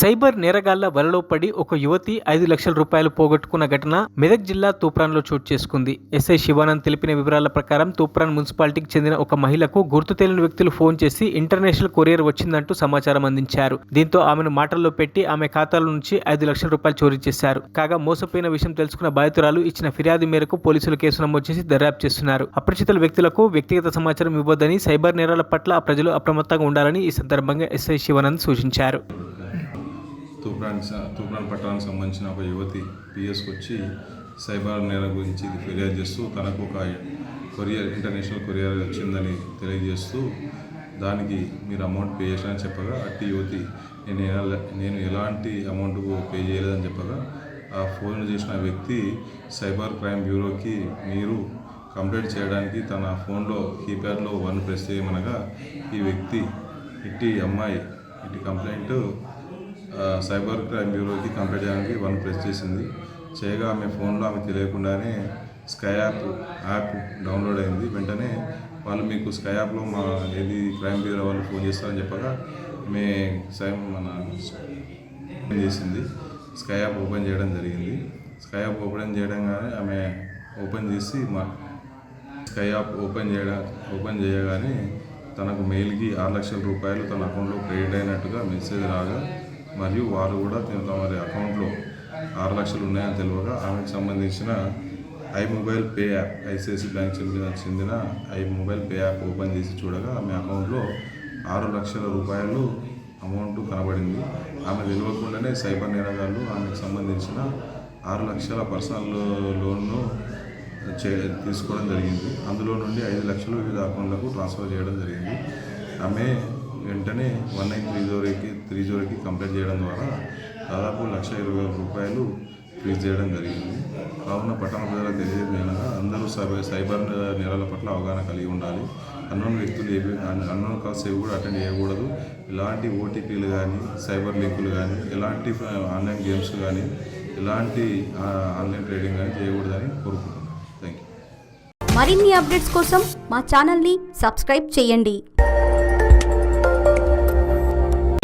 Cyber నేరగాళ్ళ వలలో పడి ఒక యువతి ఐదు లక్షల రూపాయలు పోగొట్టుకున్న ఘటన మెదక్ జిల్లా తూప్రాన్లో చోటు చేసుకుంది. ఎస్ఐ శివానంద్ తెలిపిన వివరాల ప్రకారం తూప్రాన్ మున్సిపాలిటీకి చెందిన ఒక మహిళకు గుర్తు తెలియని వ్యక్తులు ఫోన్ చేసి ఇంటర్నేషనల్ కొరియర్ వచ్చిందంటూ సమాచారం అందించారు. దీంతో ఆమెను మాటల్లో పెట్టి ఆమె ఖాతాల నుంచి ఐదు లక్షల రూపాయలు చోరీ చేశారు. కాగా మోసపోయిన విషయం తెలుసుకున్న బాధితురాలు ఇచ్చిన ఫిర్యాదు మేరకు పోలీసులు కేసు నమోదు చేసి దర్యాప్తు చేస్తున్నారు. అపరిచితుల వ్యక్తులకు వ్యక్తిగత సమాచారం ఇవ్వొద్దని సైబర్ నేరాల పట్ల ప్రజలు అప్రమత్తంగా ఉండాలని ఈ సందర్భంగా ఎస్ఐ శివానంద్ సూచించారు. తూప్రాన్ తూప్రాన్ పట్టణానికి సంబంధించిన ఒక యువతి పిఎస్కి వచ్చి సైబర్ నేరం గురించి ఇది ఫిర్యాదు చేస్తూ తనకు ఒక కొరియర్ ఇంటర్నేషనల్ కొరియర్ వచ్చిందని తెలియజేస్తూ దానికి మీరు అమౌంట్ పే చేశానని చెప్పగా అట్టి యువతి నేను నేను ఎలాంటి అమౌంట్ పే చేయలేదని చెప్పగా ఆ ఫోన్ చేసిన వ్యక్తి సైబర్ క్రైమ్ బ్యూరోకి మీరు కంప్లైంట్ చేయడానికి తన ఫోన్లో కీప్యాడ్లో వన్ ప్రెస్ చేయమనగా ఈ వ్యక్తి ఇట్టి అమ్మాయి ఇట్టి కంప్లైంట్ సైబర్ క్రైమ్ బ్యూరోకి కంప్లైంట్ చేయడానికి వన్ ప్రెస్ చేసింది. చేయగా ఆమె ఫోన్లో ఆమె తెలియకుండానే స్కై యాప్ యాప్ డౌన్లోడ్ అయింది. వెంటనే వాళ్ళు మీకు స్కై యాప్లో మా ఏది క్రైమ్ బ్యూరో వాళ్ళు ఫోన్ చేస్తారని చెప్పగా మే సైమ్ మన ఓపెన్ చేసింది. స్కై యాప్ ఓపెన్ చేయడం జరిగింది. స్కై యాప్ ఓపెన్ చేయడంగానే ఆమె ఓపెన్ చేసి మా స్కై యాప్ ఓపెన్ చేయడం ఓపెన్ చేయగానే తనకు మెయిల్కి ఆరు లక్షల రూపాయలు తన అకౌంట్లో క్రెడిట్ అయినట్టుగా మెసేజ్ రాగా మరియు వారు కూడా తన వారి అకౌంట్లో ఆరు లక్షలు ఉన్నాయని తెలియగా ఆమెకు సంబంధించిన I mobile pay app ICICI bank చెందిన చెందిన I mobile pay app open చేసి చూడగా ఆమె అకౌంట్లో ఆరు లక్షల రూపాయలు అమౌంట్ కనబడింది. ఆమె తెలియకుండానే సైబర్ నేరగాళ్ళు ఆమెకు సంబంధించిన ఆరు లక్షల పర్సనల్ లోన్ను చే తీసుకోవడం జరిగింది. అందులో నుండి ఐదు లక్షలు వివిధ అకౌంట్లకు ట్రాన్స్ఫర్ చేయడం జరిగింది. ఆమె వెంటనే వన్ నైన్ త్రీ జీరోకి త్రీ జీరోకి కంప్లైంట్ చేయడం ద్వారా దాదాపు లక్ష ఇరవై వేల రూపాయలు ఫ్రీజ్ చేయడం జరిగింది. కావున పట్టణ ప్రజలకు తెలియజేయగా అందరూ సైబర్ సైబర్ నేరాల పట్ల అవగాహన కలిగి ఉండాలి. అన్నోన్ వ్యక్తులు ఏవి అన్నోన్ కాల్స్ ఏవి కూడా అటెండ్ చేయకూడదు. ఎలాంటి ఓటీపీలు కానీ సైబర్ లింకులు కానీ ఎలాంటి ఆన్లైన్ గేమ్స్ కానీ ఎలాంటి ఆన్లైన్ ట్రేడింగ్ కానీ చేయకూడదని కోరుకుంటున్నాను థ్యాంక్ యూ మరిన్ని అప్డేట్స్ కోసం మా ఛానల్ని సబ్స్క్రైబ్ చేయండి.